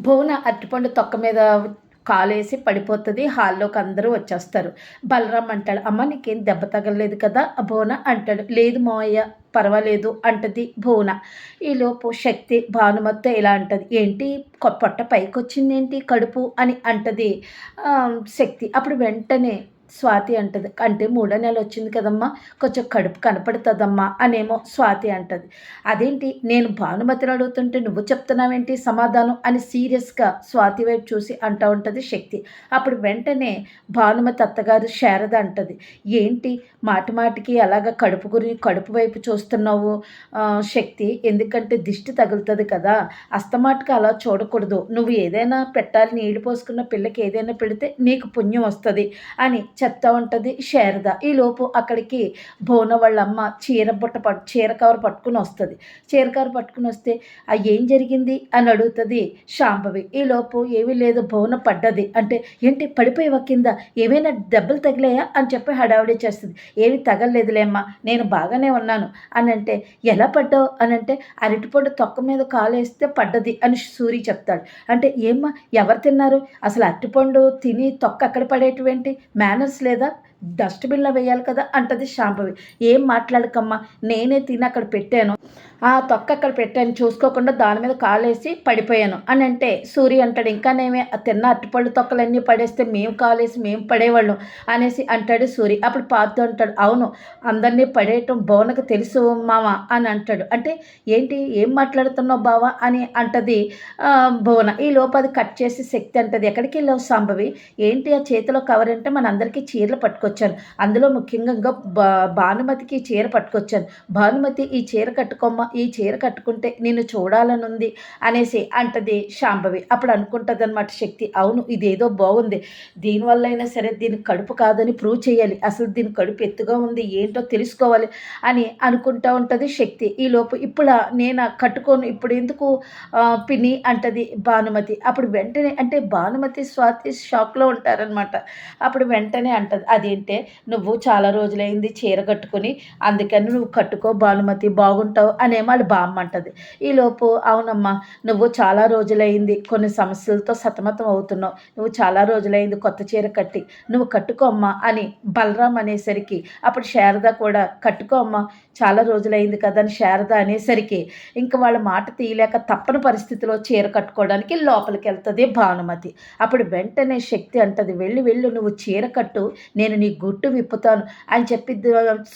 భువన అరటిపండు తొక్క మీద కాలేసి పడిపోతుంది. హాల్లోకి అందరూ వచ్చేస్తారు. బలరాం అంటాడు అమ్మ నీకేం దెబ్బ తగలలేదు కదా? భువన అంటాడు లేదు మావయ్య పర్వాలేదు అంటది భువన. ఈలోపు శక్తి భానుమతితో ఇలా అంటది ఏంటి కొ- పొట్ట పైకి వచ్చింది ఏంటి కడుపు? అని అంటది శక్తి. అప్పుడు వెంటనే స్వాతి అంటది. అంటే మూడో నెల వచ్చింది కదమ్మా కొంచెం కడుపు కనపడుతుందమ్మా అనేమో స్వాతి అంటది. అదేంటి? నేను భానుమతిని అడుగుతుంటే నువ్వు చెప్తున్నావేంటి సమాధానం అని సీరియస్గా స్వాతి వైపు చూసి అంటూ ఉంటుంది శక్తి. అప్పుడు వెంటనే భానుమతి అత్తగారు శారద అంటది. ఏంటి? మాటి మాటికి అలాగ కడుపు గురి కడుపు వైపు చూస్తున్నావు శక్తి? ఎందుకంటే దిష్టి తగులుతుంది కదా. అస్తమాటికి అలా చూడకూడదు. నువ్వు ఏదైనా పెట్టాలి నీళ్ళు పోసుకున్న పిల్లకి ఏదైనా పెడితే నీకు పుణ్యం వస్తుంది అని చెప్తా ఉంటుంది శారద. ఈలోపు అక్కడికి భువన వాళ్ళ అమ్మ చీర బుట్ట పట్టు చీర కవర్ పట్టుకుని వస్తుంది. చీర కవర్ పట్టుకుని వస్తే ఆ ఏం జరిగింది అని అడుగుతుంది శాంభవి. ఈలోపు ఏమీ లేదు భువన పడ్డది. అంటే ఏంటి పడిపోయావా కింద? ఏమైనా దెబ్బలు తగిలాయా? అని చెప్పి హడావిడి చేస్తుంది. ఏమి తగలలేదులేమ్మా నేను బాగానే ఉన్నాను. అని అంటే ఎలా పడ్డావు? అని అంటే అరటిపండు తొక్క మీద కాలేస్తే పడ్డది అని సూరి చెప్తాడు. అంటే ఏమ్మా ఎవరు తిన్నారు? అసలు అరటిపండు తిని తొక్క అక్కడ పడేటువంటి? మేనర్స్ లేదా డస్ట్బిన్లో వేయాలి కదా అంటది శాంభవి ఏం మాట్లాడకమ్మా? నేనే తిని అక్కడ పెట్టాను. ఆ తొక్క అక్కడ పెట్టాను చూసుకోకుండా దాని మీద కాలేసి పడిపోయాను. అని అంటే సూర్య అంటాడు ఇంకానేమే ఆ తిన్న అట్టుపళ్ళు తొక్కలన్నీ పడేస్తే మేము కాలేసి మేము పడేవాళ్ళం అనేసి అంటాడు సూరి. అప్పుడు పాతు అంటాడు అవును అందరినీ పడేయటం భవనకు తెలుసు మామ అని అంటాడు. అంటే ఏంటి ఏం మాట్లాడుతున్నావు బావా అని అంటది భువన. ఈ లోపు అది కట్ చేసి శక్తి అంటది. ఎక్కడికి వెళ్ళావు సాంబవి? ఏంటి ఆ చేతిలో కవర్ అంటే మన అందరికీ చీరలు పట్టుకొచ్చాను. అందులో ముఖ్యంగా బా భానుమతికి ఈ చీర పట్టుకొచ్చాను. భానుమతి ఈ చీర కట్టుకోమ్మ ఈ చీర కట్టుకుంటే నేను చూడాలని ఉంది అనేసి అంటది శాంభవి. అప్పుడు అనుకుంటుంది అనమాట శక్తి అవును ఇదేదో బాగుంది. దీనివల్ల అయినా సరే దీని కడుపు కాదని ప్రూవ్ చేయాలి. అసలు దీని కడుపు ఎత్తుగా ఉంది ఏంటో తెలుసుకోవాలి అని అనుకుంటా ఉంటుంది శక్తి. ఈ లోపు ఇప్పుడు నేను కట్టుకోను ఇప్పుడు ఎందుకు పిని పిన్ని అంటది భానుమతి. అప్పుడు వెంటనే అంటే భానుమతి స్వాతి షాక్లో ఉంటారనమాట అప్పుడు వెంటనే అంటది అదేంటే నువ్వు చాలా రోజులైంది చీర కట్టుకుని అందుకని నువ్వు కట్టుకో భానుమతి బాగుంటావు అనే వాళ్ళ బామ్మ ఈలోపు అవునమ్మా నువ్వు చాలా రోజులైంది కొన్ని సమస్యలతో సతమతం అవుతున్నావు. నువ్వు చాలా రోజులైంది కొత్త చీర కట్టి నువ్వు కట్టుకో అమ్మా అని బలరాం అనేసరికి అప్పుడు శారద కూడా కట్టుకో అమ్మా చాలా రోజులైంది కదా అని శారద అనేసరికి ఇంకా వాళ్ళ మాట తీయలేక తప్పని పరిస్థితిలో చీర కట్టుకోవడానికి లోపలికి వెళ్తుంది భానుమతి. అప్పుడు వెంటనే శక్తి అంటది వెళ్ళి వెళ్ళు నువ్వు చీర కట్టు నేను నీ గుట్టు విప్పుతాను అని చెప్పి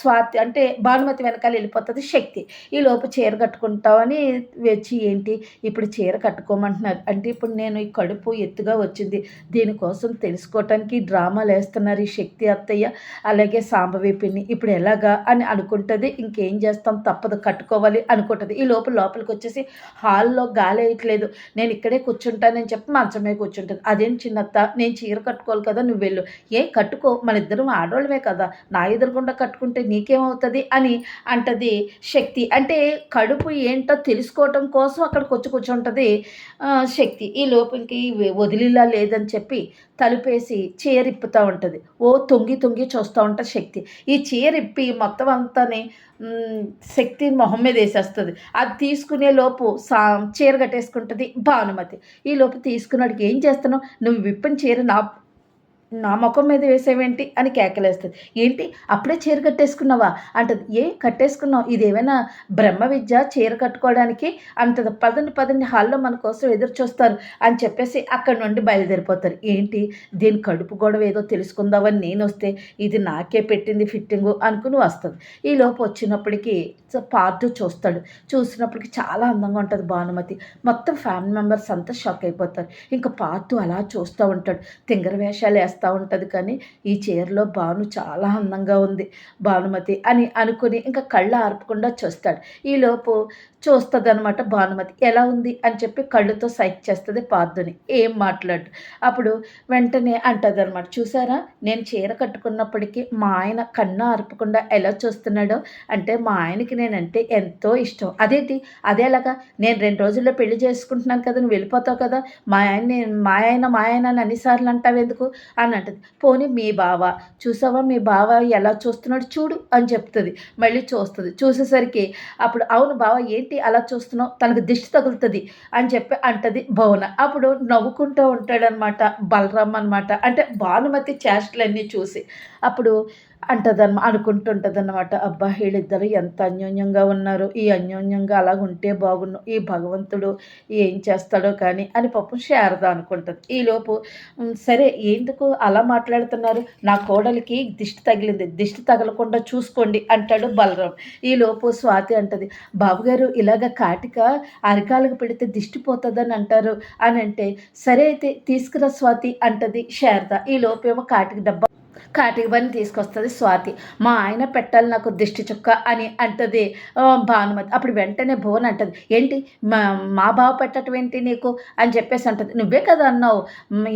స్వాతి అంటే భానుమతి వెనకాల వెళ్ళిపోతుంది శక్తి. ఈ లోపు చీర కట్టుకుంటావని వచ్చి ఏంటి? ఇప్పుడు చీర కట్టుకోమంటున్నారు. అంటే ఇప్పుడు నేను ఈ కడుపు ఎత్తుగా వచ్చింది. దీనికోసం తెలుసుకోవటానికి డ్రామాలు వేస్తున్నారు ఈ శక్తి అత్తయ్య అలాగే సాంబవి పిన్ని. ఇప్పుడు ఎలాగా అని అనుకుంటుంది. ఇంకేం చేస్తాం? తప్పదు. కట్టుకోవాలి అనుకుంటుంది. ఈ లోపల లోపలికి వచ్చేసి హాల్లో గాలి వేయట్లేదు. నేను ఇక్కడే కూర్చుంటానని చెప్పి మంచమే కూర్చుంటుంది. అదేం చిన్నత్త? నేను చీర కట్టుకోవాలి కదా నువ్వు వెళ్ళు. ఏ కట్టుకో. మన ఇద్దరం ఆడవాళ్ళమే కదా. నా ఎదురుగుండా కట్టుకుంటే నీకేమవుతుంది? అని అంటది శక్తి. అంటే కడుపు ఏంటో తెలుసుకోవటం కోసం అక్కడికి వచ్చి కూర్చుంటుంది శక్తి. ఈ లోపలికి వదిలిలా లేదని చెప్పి తలుపేసి చీర ఇప్పుతూ ఉంటుంది. ఓ తొంగి తొంగి చూస్తూ ఉంటుంది శక్తి. ఈ చీర ఇప్పి మొత్తం అంతాని శక్తి మొహం మీద వేసేస్తుంది. అది తీసుకునే లోపు సా చీర కట్టేసుకుంటుంది భానుమతి. ఈ లోపు తీసుకున్నాడికి ఏం చేస్తున్నావు? నువ్వు విప్పిన చీర నా నా ముఖం మీద వేసేవేంటి అని కేకలేస్తుంది. ఏంటి? అప్పుడే చీర కట్టేసుకున్నావా? అంటది. ఏ కట్టేసుకున్నావు? ఇదేమైనా బ్రహ్మ విద్య చీర కట్టుకోవడానికి? అంటది. పదండి పదండి హాల్లో మన కోసం ఎదురు చూస్తారు అని చెప్పేసి అక్కడి నుండి బయలుదేరిపోతారు. ఏంటి? దీని కడుపు గొడవ ఏదో తెలుసుకుందామని నేను వస్తే ఇది నాకే పెట్టింది ఫిట్టింగు అనుకుని వస్తుంది. ఈ లోపు వచ్చినప్పటికీ పార్ట్ చూస్తాడు. చూసినప్పటికీ చాలా అందంగా ఉంటుంది భానుమతి. మొత్తం ఫ్యామిలీ మెంబర్స్ అంతా షాక్ అయిపోతారు. ఇంకా పార్ట్ అలా చూస్తూ ఉంటాడు. తింగర వేషాలు వేస్తూ ఉంటుంది కానీ ఈ చీరలో భాను చాలా అందంగా ఉంది. భానుమతి అని అనుకుని ఇంకా కళ్ళు ఆర్పకుండా చూస్తాడు. ఈలోపు చూస్తుంది అనమాట భానుమతి. ఎలా ఉంది? అని చెప్పి కళ్ళుతో సైక్ చేస్తుంది పార్థుని. ఏం మాట్లాడు? అప్పుడు వెంటనే అంటుంది అనమాట చూసారా? నేను చీర కట్టుకున్నప్పటికీ మా ఆయన కన్ను ఆర్పకుండా ఎలా చూస్తున్నాడో? అంటే మా ఆయనకి నేనంటే ఎంతో ఇష్టం. అదేంటి? అదేలాగా నేను రెండు రోజుల్లో పెళ్ళి చేసుకుంటున్నాను కదా నువ్వు వెళ్ళిపోతావు కదా. మా ఆయన మా ఆయన మా ఆయన అని అన్నిసార్లు అంటావు ఎందుకు? అని అంటది. పోనీ మీ బావ చూసావా మీ బావ ఎలా చూస్తున్నాడు? చూడు అని చెప్తుంది. మళ్ళీ చూస్తుంది. చూసేసరికి అప్పుడు అవును బావ ఏంటి అలా చూస్తున్నావు? తనకు దిష్టి తగులుతుంది అని చెప్పి అంటది భవన. అప్పుడు నవ్వుకుంటూ ఉంటాడనమాట బలరామ్ అనమాట అంటే భానుమతి చేష్టలన్నీ చూసి. అప్పుడు అంటదన్న అనుకుంటుంటుంది అనమాట అబ్బా వీళ్ళిద్దరు ఎంత అన్యోన్యంగా ఉన్నారు. ఈ అన్యోన్యంగా అలా ఉంటే బాగుండు ఈ భగవంతుడు ఏం చేస్తాడో కానీ అని పాపం శారద అనుకుంటుంది. ఈలోపు సరే ఎందుకు అలా మాట్లాడుతున్నారు? నా కోడలికి దిష్టి తగిలింది. దిష్టి తగలకుండా చూసుకోండి అంటాడు బలరాం. ఈలోపు స్వాతి అంటది బాబుగారు ఇలాగ కాటిక అరికాలకు పెడితే దిష్టి పోతుందని అంటారు అని అంటే సరే అయితే తీసుకురా స్వాతి అంటది శారద. ఈ లోపేమో కాటిక డబ్బా కాటికి తీసుకొస్తుంది స్వాతి. మా ఆయన పెట్టాలి నాకు దిష్టి చుక్క అని అంటది భానుమతి. అప్పుడు వెంటనే భువన్ అంటది ఏంటి మా మా బావ పెట్టడం ఏంటి నీకు? అని చెప్పేసి అంటది. నువ్వే కదా అన్నావు.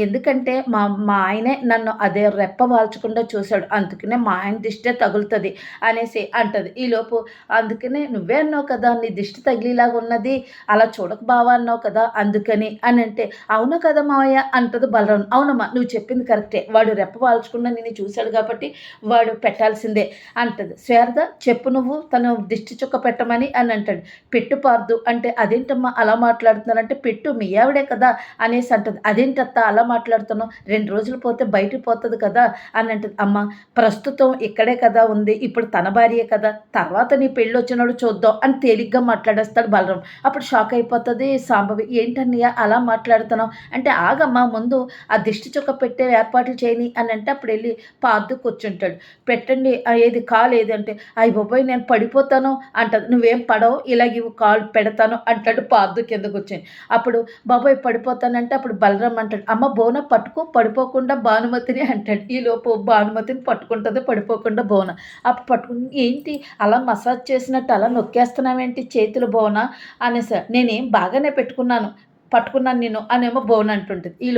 ఎందుకంటే మా మా ఆయనే నన్ను అదే రెప్ప వాల్చకుండా చూశాడు. అందుకనే మా ఆయన దిష్టే తగులుతుంది అనేసి అంటది. ఈలోపు అందుకనే నువ్వే అన్నావు కదా నీ దిష్టి తగిలేలాగా ఉన్నది. అలా చూడక బావా అన్నావు కదా అందుకని అని అంటే అవును కదా మావయ్య అంటది బలరాం అవునమ్మా నువ్వు చెప్పింది కరెక్టే. వాడు రెప్ప వాల్చకుండా నేను చూశాడు కాబట్టి వాడు పెట్టాల్సిందే అంటది. శారద చెప్పు నువ్వు తను దిష్టి చుక్క పెట్టమని అని అంటాడు. పెట్టు పార్దు అంటే అదేంటమ్మా అలా మాట్లాడుతున్నానంటే పెట్టు మీ ఆవిడే కదా అనేసి అంటది. అదేంటత్తా అలా మాట్లాడుతున్నావు? రెండు రోజులు పోతే బయటికి పోతుంది కదా అని అంటది. అమ్మ ప్రస్తుతం ఇక్కడే కదా ఉంది ఇప్పుడు తన భార్యే కదా తర్వాత నీ పెళ్ళి వచ్చినాడు చూద్దాం అని తేలిగ్గా మాట్లాడేస్తాడు బలరాం. అప్పుడు షాక్ అయిపోతుంది. సాంబవి ఏంటన్నయ్య అలా మాట్లాడుతున్నావు? అంటే ఆగమ్మా ముందు ఆ దిష్టి చుక్క పెట్టే ఏర్పాట్లు చేయని అని అంటే అప్పుడు వెళ్ళి పార్దు కూర్చుంటాడు. పెట్టండి ఏది కాలు ఏది అంటే అయ్యి బాబాయ్ నేను పడిపోతాను అంటది. నువ్వేం పడవు ఇలాగ ఇవి కాలు పెడతాను అంటాడు పార్దు కింద కూర్చొని. అప్పుడు బాబాయ్ పడిపోతానంటే అప్పుడు బలరాం అంటాడు అమ్మ బోన పట్టుకో పడిపోకుండా భానుమతిని అంటాడు. ఈలోపు భానుమతిని పట్టుకుంటుంది పడిపోకుండా బోన. అప్పుడు పట్టుకుని ఏంటి అలా మసాజ్ చేసినట్టు అలా నొక్కేస్తున్నావేంటి చేతులు బోన? అనేసా నేనేం బాగానే పెట్టుకున్నాను పట్టుకున్నాను నేను అనేమో బోన్ అంటుంటుంది. ఈ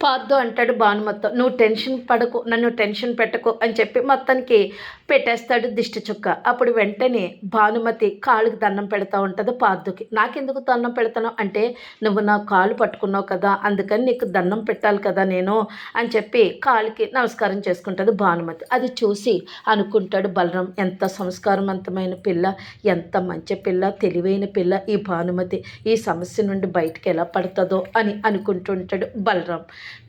పాద్దు అంటాడు భానుమతితో. నువ్వు టెన్షన్ పడకు నన్ను టెన్షన్ పెట్టకు అని చెప్పి మొత్తానికి పెట్టేస్తాడు దిష్టి చుక్క. అప్పుడు వెంటనే భానుమతి కాళ్ళకి దండం పెడతా ఉంటుంది పాద్దుకి. నాకెందుకు దండం పెడతాను? అంటే నువ్వు నా కాలు పట్టుకున్నావు కదా అందుకని నీకు దండం పెట్టాలి కదా నేను అని చెప్పి కాళ్ళకి నమస్కారం చేసుకుంటుంది భానుమతి. అది చూసి అనుకుంటాడు బలరాం ఎంత సంస్కారవంతమైన పిల్ల ఎంత మంచి పిల్ల తెలివైన పిల్ల ఈ భానుమతి. ఈ సమస్య నుండి బయటకు ఎలా పడుతుందో అని అనుకుంటుంటాడు బలరాం.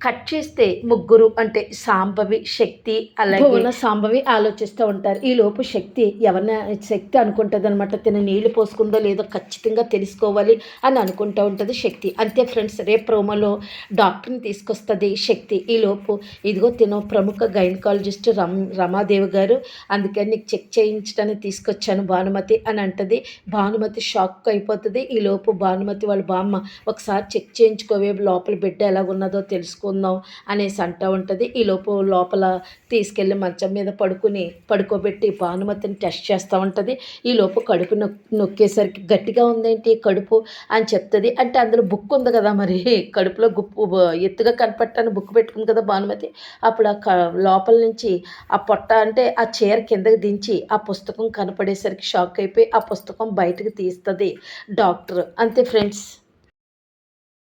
కట్ చేస్తే ముగ్గురు అంటే సాంబవి శక్తి అలాగే భువన సాంబవి ఆలోచిస్తూ ఉంటారు. ఈ లోపు శక్తి ఎవరిన శక్తి అనుకుంటుంది అనమాట తిన నీళ్ళు పోసుకుందో లేదో ఖచ్చితంగా తెలుసుకోవాలి అని అనుకుంటూ ఉంటుంది శక్తి. అంతే ఫ్రెండ్స్ రేపు ప్రోమోలో డాక్టర్ని తీసుకొస్తుంది శక్తి. ఈ లోపు ఇదిగో తిన ప్రముఖ గైనకాలజిస్ట్ రమ్ రమాదేవి గారు. అందుకని నీకు చెక్ చేయించడానికి తీసుకొచ్చాను భానుమతి అని అంటది. భానుమతి షాక్ అయిపోతుంది. ఈ లోపు భానుమతి వాళ్ళ బామ్మ ఒకసారి చెక్ చేయించుకోవే లోపల బిడ్డ ఎలా ఉందో తెలుసు తెలుసుకుందాం అనేసి అంటూ ఉంటుంది. ఈ లోపు లోపల తీసుకెళ్ళి మంచం మీద పడుకుని పడుకోబెట్టి భానుమతిని టెస్ట్ చేస్తూ ఉంటుంది. ఈ లోపు కడుపు నొక్ నొక్కేసరికి గట్టిగా ఉందేంటి కడుపు అని చెప్తుంది. అంటే అందులో బుక్ ఉంది కదా మరి. కడుపులో గుప్పు ఎత్తుగా కనపట్టాను బుక్ పెట్టుకుంది కదా భానుమతి. అప్పుడు ఆ క లోపల నుంచి ఆ పొట్ట అంటే ఆ చీర కిందకి దించి ఆ పుస్తకం కనపడేసరికి షాక్ అయిపోయి ఆ పుస్తకం బయటకు తీస్తుంది డాక్టర్. అంతే ఫ్రెండ్స్.